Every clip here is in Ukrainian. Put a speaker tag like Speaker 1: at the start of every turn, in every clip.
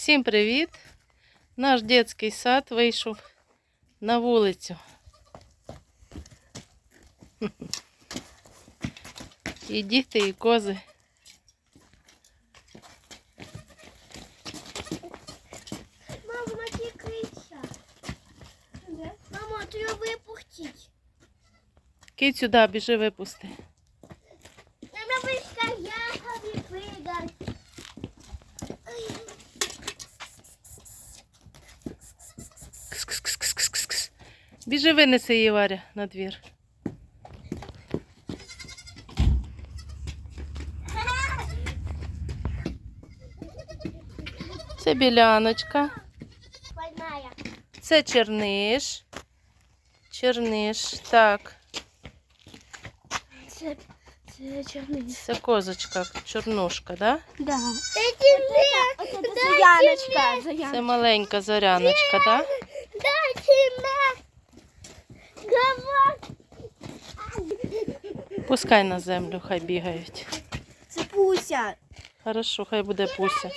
Speaker 1: Всім привіт! Наш дитячий сад вийшов на вулицю. І діти, і кози.
Speaker 2: Мама, натікається. Мама, треба випустити.
Speaker 1: Кить сюди, біжи випусти.
Speaker 2: Нам вишка ягоди пригать.
Speaker 1: Кс-кс-кс-кс-кс-кс. Біжи винеси її Варя на двір. Це біляночка. Це черниш. Черниш. Так,
Speaker 2: Це, це чорний.
Speaker 1: це козочка, чорнушка, да?
Speaker 2: Да. Це Заяночка. Заяночка.
Speaker 1: Це маленька зоряночка, да?
Speaker 2: На.
Speaker 1: Пускай на землю, хай бігають.
Speaker 2: Це Пуся.
Speaker 1: Хорошо, хай буде пуся.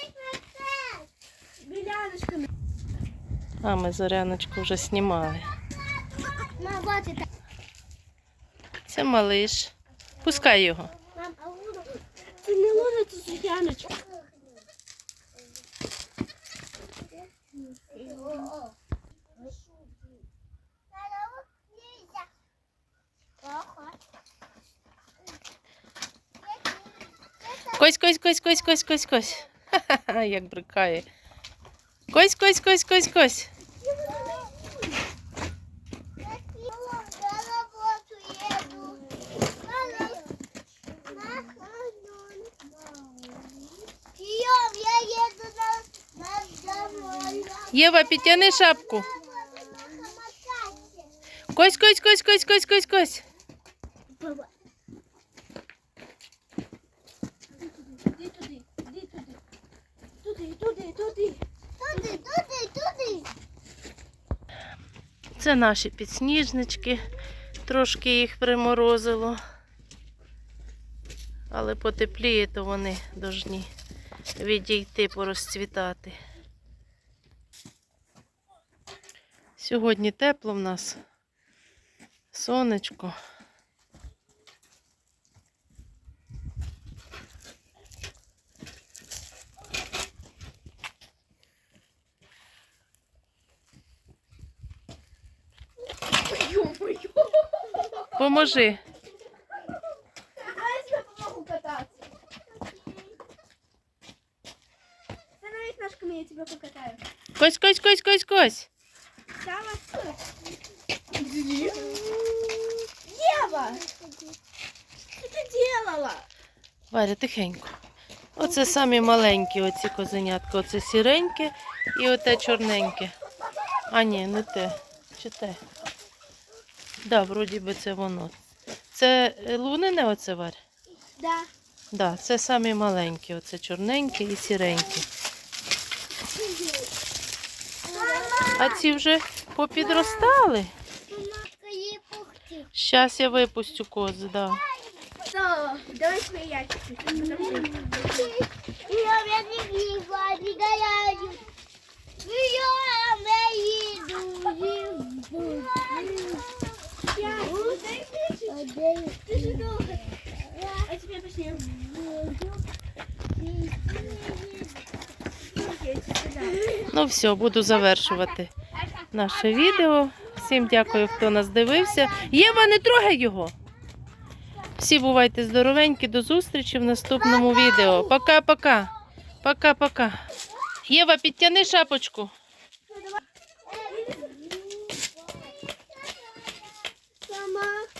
Speaker 1: А ми зоряночку вже знімали. Це малиш. Пускай його.
Speaker 2: Це не луна, це Заяночка.
Speaker 1: Кось, кось, кось, кось, кось, кось, кось. Ха-ха-ха, як брикає. Кось, кось, кось, кось, кось.
Speaker 2: я еду на, на домой.
Speaker 1: Єва, підтяни шапку. Кось, кось, кось, кось, кось, кось, кось.
Speaker 2: Туди, туди, туди. Туди, туди.
Speaker 1: Це наші підсніжнички. Трошки їх приморозило. Але потепліє, то вони должні відійти, порозцвітати. Сьогодні тепло в нас. Сонечко. Поможи.
Speaker 2: Я я покатаю.
Speaker 1: Кось, кось, кось, кось, кось.
Speaker 2: Сава. Ева! Что ты делала?
Speaker 1: Варя, тихенько. Оце самі маленькі оці козенятка. Оце сіреньке і оте чорненьке. А ні, не те. Чи те? Да, вроді би це воно. Це е, лунене оце Варя?
Speaker 2: Да.
Speaker 1: Да, це самі маленькі. Оце чорненькі і сіренькі. А ці вже попідростали. Щас я випустю кози, да.
Speaker 2: Давай Я не
Speaker 1: Ну все, буду завершувати наше відео. Всім дякую, хто нас дивився. Єва, не трогай його. Всі бувайте здоровенькі, до зустрічі в наступному відео. Пока-пока. Пока-пока. Єва, підтяни шапочку.
Speaker 2: mama.